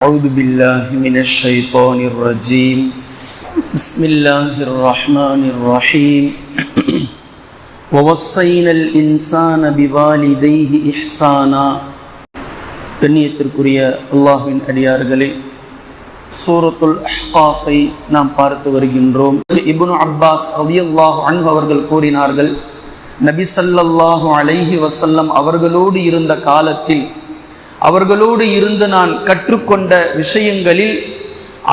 أعوذ بالله من الشيطان الرجيم بسم الله الرحمن الرحيم ووصينا الإنسان بوالديه إحسانا கண்ணியத்திற்குரிய அல்லாஹ்வின் அடியார்களே சூரத்துல் அஹ்காஃபை நாம் பார்த்து வருகின்றோம் இப்னு அப்பாஸ் ரலியல்லாஹு அன்ஹு அவர்கள் கூறினார்கள் நபி ஸல்லல்லாஹு அலைஹி வஸல்லம் அவர்களோடு இருந்த காலத்தில் அவர்களோடு இருந்து நான் கற்றுக்கொண்ட விஷயங்களில்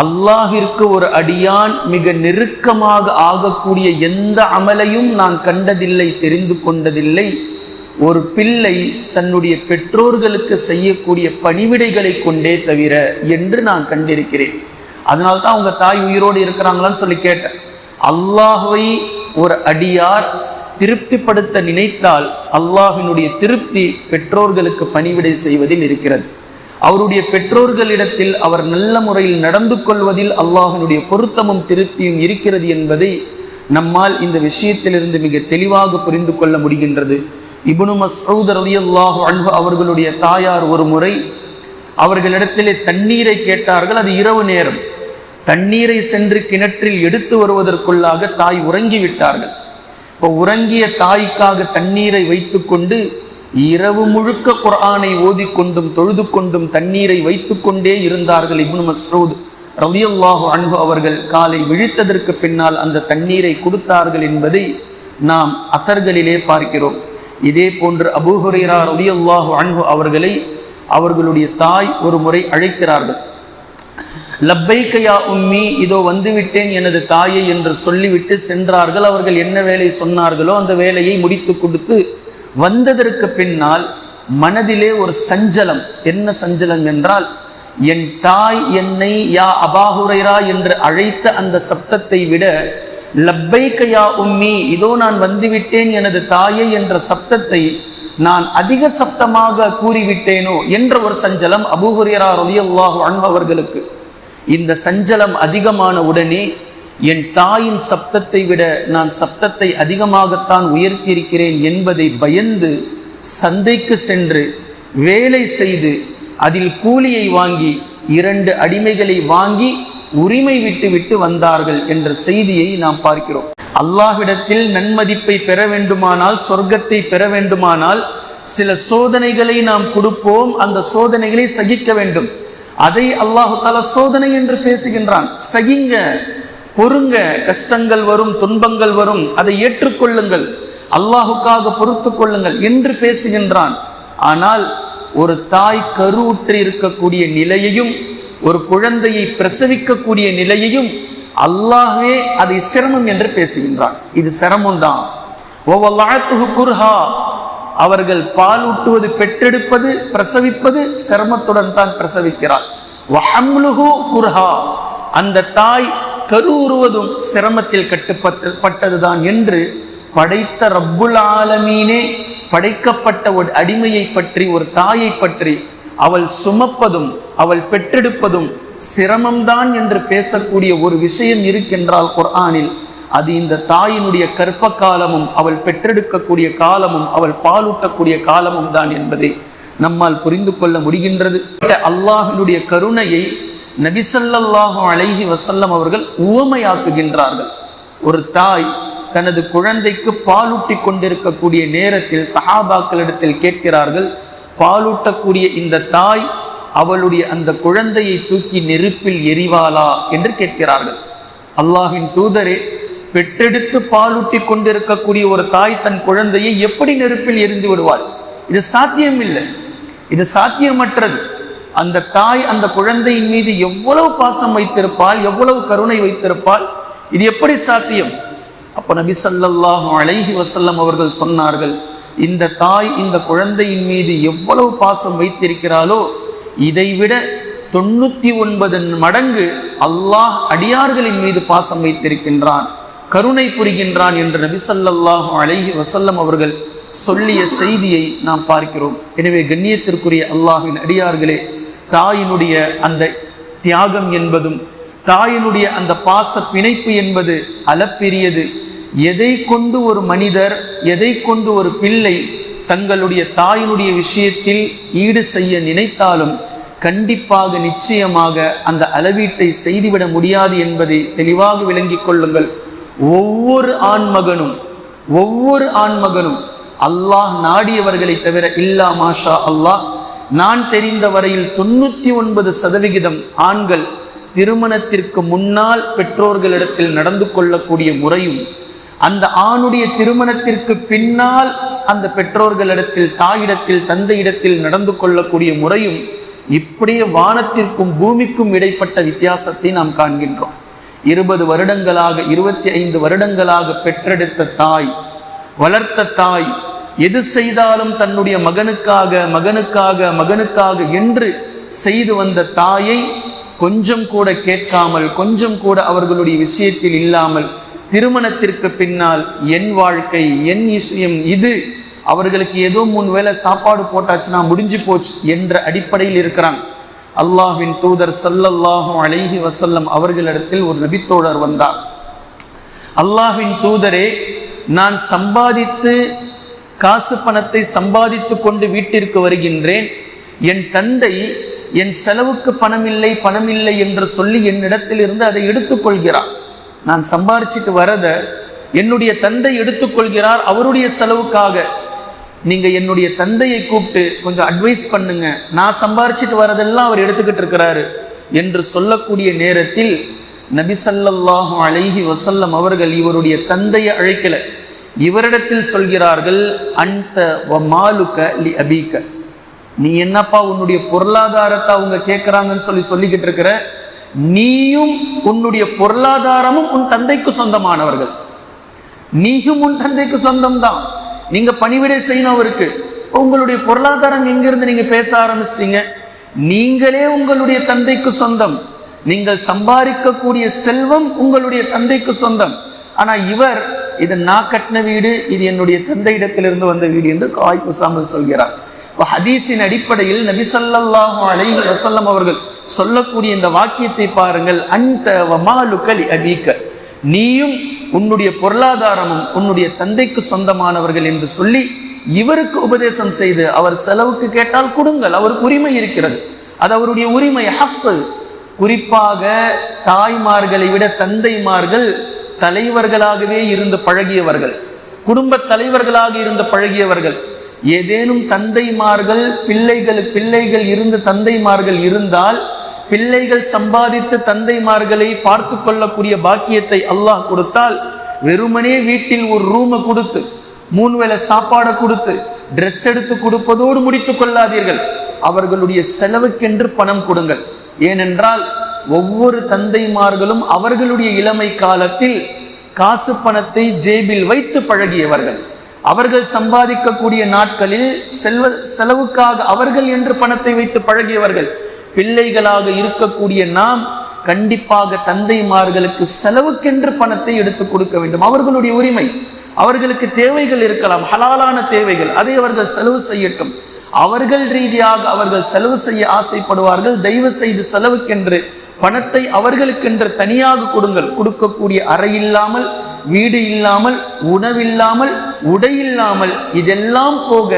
அல்லாஹிற்கு ஒரு அடியான் மிக நெருக்கமாக ஆகக்கூடிய எந்த அமலையும் நான் கண்டதில்லை தெரிந்து கொண்டதில்லை. ஒரு பிள்ளை தன்னுடைய பெற்றோர்களுக்கு செய்யக்கூடிய பணிவிடைகளை கொண்டே தவிர என்று நான் கண்டிருக்கிறேன். அதனால தான் அவங்க தாய் உயிரோடு இருக்கிறாங்களான்னு சொல்லி கேட்டேன். அல்லாஹுவை ஒரு அடியார் திருப்திப்படுத்த நினைத்தால் அல்லாஹினுடைய திருப்தி பெற்றோர்களுக்கு பணிவிடை செய்வதில் இருக்கிறது. அவருடைய பெற்றோர்களிடத்தில் அவர் நல்ல முறையில் நடந்து கொள்வதில் அல்லாஹினுடைய பொருத்தமும் திருப்தியும் இருக்கிறது என்பதை நம்மால் இந்த விஷயத்திலிருந்து மிக தெளிவாக புரிந்து கொள்ள முடிகின்றது. இபுனு மசூத் அலி அல்லாஹு அன்பு அவர்களுடைய தாயார் ஒரு முறை அவர்களிடத்திலே தண்ணீரை கேட்டார்கள் அது இரவு நேரம். தண்ணீரை சென்று கிணற்றில் எடுத்து வருவதற்குள்ளாக தாய் உறங்கிவிட்டார்கள். இப்போ உறங்கிய தாய்க்காக தண்ணீரை வைத்துக்கொண்டு இரவு முழுக்க குரானை ஓதிக்கொண்டும் தொழுது கொண்டும் தண்ணீரை வைத்துக்கொண்டே இருந்தார்கள் இப்னு மஸ்ரூத் ரவியல்லாஹு அன்பு அவர்கள் காலை விழித்ததற்கு பின்னால் அந்த தண்ணீரை கொடுத்தார்கள் என்பதை நாம் அசர்களிலே பார்க்கிறோம். இதே போன்று அபூஹுரேரா ரவியல்லாஹு அன்பு அவர்களை அவர்களுடைய தாய் ஒரு முறை அழைக்கிறார்கள். லப்பைக்கையா உம்மி இதோ வந்துவிட்டேன் எனது தாயை என்று சொல்லிவிட்டு சென்றார்கள். அவர்கள் என்ன வேலை சொன்னார்களோ அந்த வேலையை முடித்து கொடுத்து வந்ததற்கு பின்னால் மனதிலே ஒரு சஞ்சலம். என்ன சஞ்சலம் என்றால் என் தாய் என்னை யா அபாஹுரைரா என்று அழைத்த அந்த சப்தத்தை விட லப்பைக்கையா உம்மி இதோ நான் வந்துவிட்டேன் எனது தாயை என்ற சப்தத்தை நான் அதிக சப்தமாக கூறிவிட்டேனோ என்ற ஒரு சஞ்சலம் அபூஹுரியரா ரலியல்லாஹு அன்பவர்களுக்கு அவர்களுக்கு. இந்த சஞ்சலம் அதிகமான உடனே என் தாயின் சப்தத்தை விட நான் சப்தத்தை அதிகமாகத்தான் உயர்த்தியிருக்கிறேன் என்பதை பயந்து சந்தைக்கு சென்று வேலை செய்து அதில் கூலியை வாங்கி இரண்டு அடிமைகளை வாங்கி உரிமை விட்டு விட்டு வந்தார்கள் என்ற செய்தியை நாம் பார்க்கிறோம். அல்லாஹ்விடத்தில் நன்மதிப்பை பெற வேண்டுமானால் சொர்க்கத்தை பெற வேண்டுமானால் சில சோதனைகளை நாம் கொடுப்போம். அந்த சோதனைகளை சகிக்க வேண்டும். அதை அல்லாஹு தாலா சோதனை என்று பேசுகின்றான். சகிங்க பொறுங்க கஷ்டங்கள் வரும் துன்பங்கள் வரும் அதை ஏற்றுக்கொள்ளுங்கள். அல்லாஹுக்காக பொறுத்து கொள்ளுங்கள் என்று பேசுகின்றான். ஆனால் ஒரு தாய் கருவுற்று இருக்கக்கூடிய நிலையையும் ஒரு குழந்தையை பிரசவிக்கக்கூடிய நிலையையும் அல்லாஹே அதை சிரமம் என்று பேசுகின்றான். இது சிரமம் தான் குர்ஹா. அவர்கள் பால் ஊட்டுவது பெற்றெடுப்பது பிரசவிப்பது சிரமத்துடன் தான் பிரசவிக்கிறார். குர்ஹா. அந்த தாய் கருவுறுவதும் சிரமத்தில் கட்டுப்பட்டதுதான் என்று படைத்த ரப்புல் ஆலமீனே படைக்கப்பட்ட ஒரு அடிமையை பற்றி ஒரு தாயை பற்றி அவள் சுமப்பதும் அவள் பெற்றெடுப்பதும் சிரமம்தான் என்று பேசக்கூடிய ஒரு விஷயம் இருக்கின்றால் குர்ஆனில். அது இந்த தாயினுடைய கற்ப காலமும் அவள் பெற்றெடுக்கக்கூடிய காலமும் அவள் பாலூட்டக்கூடிய காலமும் தான் என்பதை நம்மால் புரிந்து கொள்ள முடிகின்றது. அல்லாஹினுடைய கருணையை நபிசல்லாஹு அழகி வசல்லம் அவர்கள் உவமையாக்குகின்றார்கள். ஒரு தாய் தனது குழந்தைக்கு பாலூட்டி கொண்டிருக்கக்கூடிய நேரத்தில் சஹாபாக்களிடத்தில் கேட்கிறார்கள் பாலூட்டக்கூடிய இந்த தாய் அவளுடைய அந்த குழந்தையை தூக்கி நெருப்பில் எரிவாளா? என்று கேட்கிறார்கள். அல்லாஹின் தூதரே பெற்றெடுத்து பாலூட்டி கொண்டிருக்கக்கூடிய ஒரு தாய் தன் குழந்தையை எப்படி நெருப்பில் எரிந்து விடுவாள்? இது சாத்தியம் இல்லை இது சாத்தியமற்றது. அந்த தாய் அந்த குழந்தையின் மீது எவ்வளவு பாசம் வைத்திருப்பாள் எவ்வளவு கருணை வைத்திருப்பாள் இது எப்படி சாத்தியம்? அப்ப நபி சல்லாஹூ அலைஹி வசல்லம் அவர்கள் சொன்னார்கள் இந்த தாய் இந்த குழந்தையின் மீது எவ்வளவு பாசம் வைத்திருக்கிறாளோ இதைவிட தொண்ணூத்தி ஒன்பது மடங்கு அல்லாஹ் அடியார்களின் மீது பாசம் வைத்திருக்கின்றான். கருணை புரிகின்றான் என்று நபி சல்லாஹு அலஹி வசல்லம் அவர்கள் சொல்லிய செய்தியை நாம் பார்க்கிறோம். எனவே கண்ணியத்திற்குரிய அல்லாஹின் அடியார்களே தாயினுடைய அந்த தியாகம் என்பதும் தாயினுடைய அந்த பாச பிணைப்பு என்பது அளப்பெரியது. எதை கொண்டு ஒரு மனிதர் எதை கொண்டு ஒரு பிள்ளை தங்களுடைய தாயினுடைய விஷயத்தில் ஈடு செய்ய நினைத்தாலும் கண்டிப்பாக நிச்சயமாக அந்த அளவீட்டை செய்துவிட முடியாது என்பதை தெளிவாக விளங்கிக் கொள்ளுங்கள். ஒவ்வொரு ஆண்மகனும் ஒவ்வொரு ஆண்மகனும் அல்லாஹ் நாடியவர்களை தவிர இல்லா மாஷா அல்லாஹ். நான் தெரிந்த வரையில் தொண்ணூத்தி ஒன்பது சதவிகிதம் ஆண்கள் திருமணத்திற்கு முன்னால் பெற்றோர்களிடத்தில் நடந்து கொள்ளக்கூடிய முறையும் அந்த ஆணுடைய திருமணத்திற்கு பின்னால் அந்த பெற்றோர்களிடத்தில் தாயிடத்தில் தந்தையிடத்தில் நடந்து கொள்ளக்கூடிய முறையும் இப்படியே வானத்திற்கும் பூமிக்கும் இடைப்பட்ட வித்தியாசத்தை நாம் காண்கின்றோம். இருபது வருடங்களாக இருபத்தி ஐந்து வருடங்களாக பெற்றெடுத்த தாய் வளர்த்த தாய் எது செய்தாலும் தன்னுடைய மகனுக்காக மகனுக்காக மகனுக்காக என்று செய்து வந்த தாயை கொஞ்சம் கூட கேட்காமல் கொஞ்சம் கூட அவர்களுடைய விஷயத்தில் இல்லாமல் திருமணத்திற்கு பின்னால் என் வாழ்க்கை என் விஷயம் இது அவர்களுக்கு ஏதோ மூணு வேளை சாப்பாடு போட்டாச்சுன்னா முடிஞ்சு போச்சு என்ற அடிப்படையில் இருக்கிறான். அல்லாஹின் தூதர் சல்லல்லாஹும் அலைஹி வசல்லம் அவர்களிடத்தில் ஒரு நபித்தோழர் வந்தார். அல்லாஹின் தூதரே நான் சம்பாதித்து காசு பணத்தை சம்பாதித்து கொண்டு வீட்டிற்கு வருகின்றேன். என் தந்தை என் செலவுக்கு பணம் இல்லை பணம் இல்லை என்று சொல்லி என்னிடத்தில் இருந்து அதை எடுத்துக்கொள்கிறார் நான் சம்பாரிச்சிட்டு வரத என்னுடைய தந்தை எடுத்துக்கொள்கிறார் அவருடைய செலவுக்காக. நீங்கள் என்னுடைய தந்தையை கூப்பிட்டு கொஞ்சம் அட்வைஸ் பண்ணுங்க. நான் சம்பாரிச்சிட்டு வரதெல்லாம் அவர் எடுத்துக்கிட்டு இருக்கிறாரு என்று சொல்லக்கூடிய நேரத்தில் நபிசல்லாஹு அலைஹி வசல்லம் அவர்கள் இவருடைய தந்தையை அழைக்கல. இவரிடத்தில் சொல்கிறார்கள் அந்த மாலுக்க லி அபீக்க நீ என்னப்பா உன்னுடைய பொருளாதாரத்தை அவங்க கேட்குறாங்கன்னு சொல்லி சொல்லிக்கிட்டு இருக்கிற? நீயும் உன்னுடைய பொருளாதாரமும் உன் தந்தைக்கு சொந்தமானவர்கள். நீயும் உன் தந்தைக்கு சொந்தம்தான். நீங்க பணிவிடை செய்யணும் அவருக்கு உங்களுடைய பொருளாதாரம் எங்கிருந்து நீங்க பேச ஆரம்பிச்சிட்டீங்க? நீங்களே உங்களுடைய தந்தைக்கு சொந்தம். நீங்கள் சம்பாதிக்கக்கூடிய செல்வம் உங்களுடைய தந்தைக்கு சொந்தம். ஆனா இவர் இது நான் கட்டின வீடு இது என்னுடைய தந்தையிடத்திலிருந்து வந்த வீடு என்று காய்ப்பு சாமல் சொல்கிறார். ஹதீஸின் அடிப்படையில் நபிசல்லாஹு அலைஹி வசல்லம் அவர்கள் சொல்லக்கூடிய இந்த வாக்கியத்தை பாருங்கள். அந்த வமாலுக்கலி அபீக்க. நீயும் உன்னுடைய பொருளாதாரமும் உன்னுடைய தந்தைக்கு சொந்தமானவர்கள் என்று சொல்லி இவருக்கு உபதேசம் செய்து அவர் செலவுக்கு கேட்டால் கொடுங்கள். அவருக்கு உரிமை இருக்கிறது. அது அவருடைய உரிமை ஹப்பு குறிப்பாக தாய்மார்களை விட தந்தைமார்கள் தலைவர்களாகவே இருந்து பழகியவர்கள் குடும்ப தலைவர்களாக இருந்து பழகியவர்கள். ஏதேனும் தந்தைமார்கள் பிள்ளைகள் பிள்ளைகள் இருந்து தந்தைமார்கள் இருந்தால் பிள்ளைகள் சம்பாதித்து தந்தைமார்களை பார்த்து கொள்ளக்கூடிய பாக்கியத்தை அல்லாஹ் கொடுத்தால் வெறுமனே வீட்டில் ஒரு ரூமை கொடுத்து மூணு வேளை சாப்பாடை கொடுத்து ட்ரெஸ் எடுத்து கொடுப்பதோடு முடித்து கொள்ளாதீர்கள். அவர்களுடைய செலவுக்கென்று பணம் கொடுங்கள். ஏனென்றால் ஒவ்வொரு தந்தைமார்களும் அவர்களுடைய இளமை காலத்தில் காசு பணத்தை ஜேபில் வைத்து பழகியவர்கள். அவர்கள் சம்பாதிக்கக்கூடிய நாட்களில் செல்வ செலவுக்காக அவர்கள் என்று பணத்தை வைத்து பழகியவர்கள். பிள்ளைகளாக இருக்கக்கூடிய நாம் கண்டிப்பாக தந்தைமார்களுக்கு செலவுக்கென்று பணத்தை எடுத்து கொடுக்க வேண்டும். அவர்களுடைய உரிமை. அவர்களுக்கு தேவைகள் இருக்கலாம். ஹலாலான தேவைகள். அதை அவர்கள் செலவு செய்யட்டும். அவர்கள் ரீதியாக அவர்கள் செலவு செய்ய ஆசைப்படுவார்கள். தயவு செய்து செலவுக்கென்று பணத்தை அவர்களுக்கென்று தனியாக கொடுங்கள். கொடுக்கக்கூடிய அறை இல்லாமல் வீடு இல்லாமல் உணவில்லாமல் உடை இல்லாமல் இதெல்லாம் போக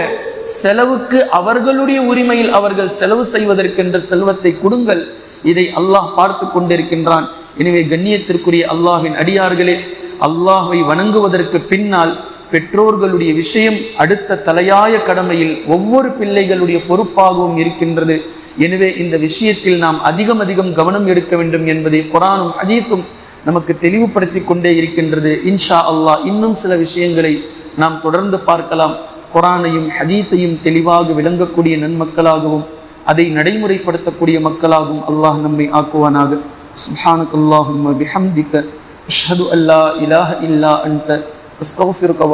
செலவுக்கு அவர்களுடைய உரிமையில் அவர்கள் செலவு செய்வதற்கென்ற செல்வத்தை கொடுங்கள். இதை அல்லாஹ் பார்த்து கொண்டிருக்கின்றான். எனவே கண்ணியத்திற்குரிய அல்லாஹின் அடியார்களே அல்லாஹை வணங்குவதற்கு பின்னால் பெற்றோர்களுடைய விஷயம் அடுத்த தலையாய கடமையில் ஒவ்வொரு பிள்ளைகளுடைய பொறுப்பாகவும் இருக்கின்றது. எனவே இந்த விஷயத்தில் நாம் அதிகம் அதிகம் கவனம் எடுக்க வேண்டும் என்பதை குரானும் ஹதீஸும் நமக்கு தெளிவுபடுத்தி கொண்டே இருக்கின்றது. இன்ஷா அல்லாஹ் இன்னும் சில விஷயங்களை நாம் தொடர்ந்து பார்க்கலாம். குரானையும் ஹதீஸையும் தெளிவாக விளங்கக்கூடிய நன்மக்களாகவும் அதை நடைமுறைப்படுத்தக்கூடிய மக்களாகவும் அல்லாஹ் நம்மை ஆக்குவானாக. சுஹானக் அல்லாஹும் பிஹம்திக்க இல்லா அன்த அஸ்தஃபிருக வ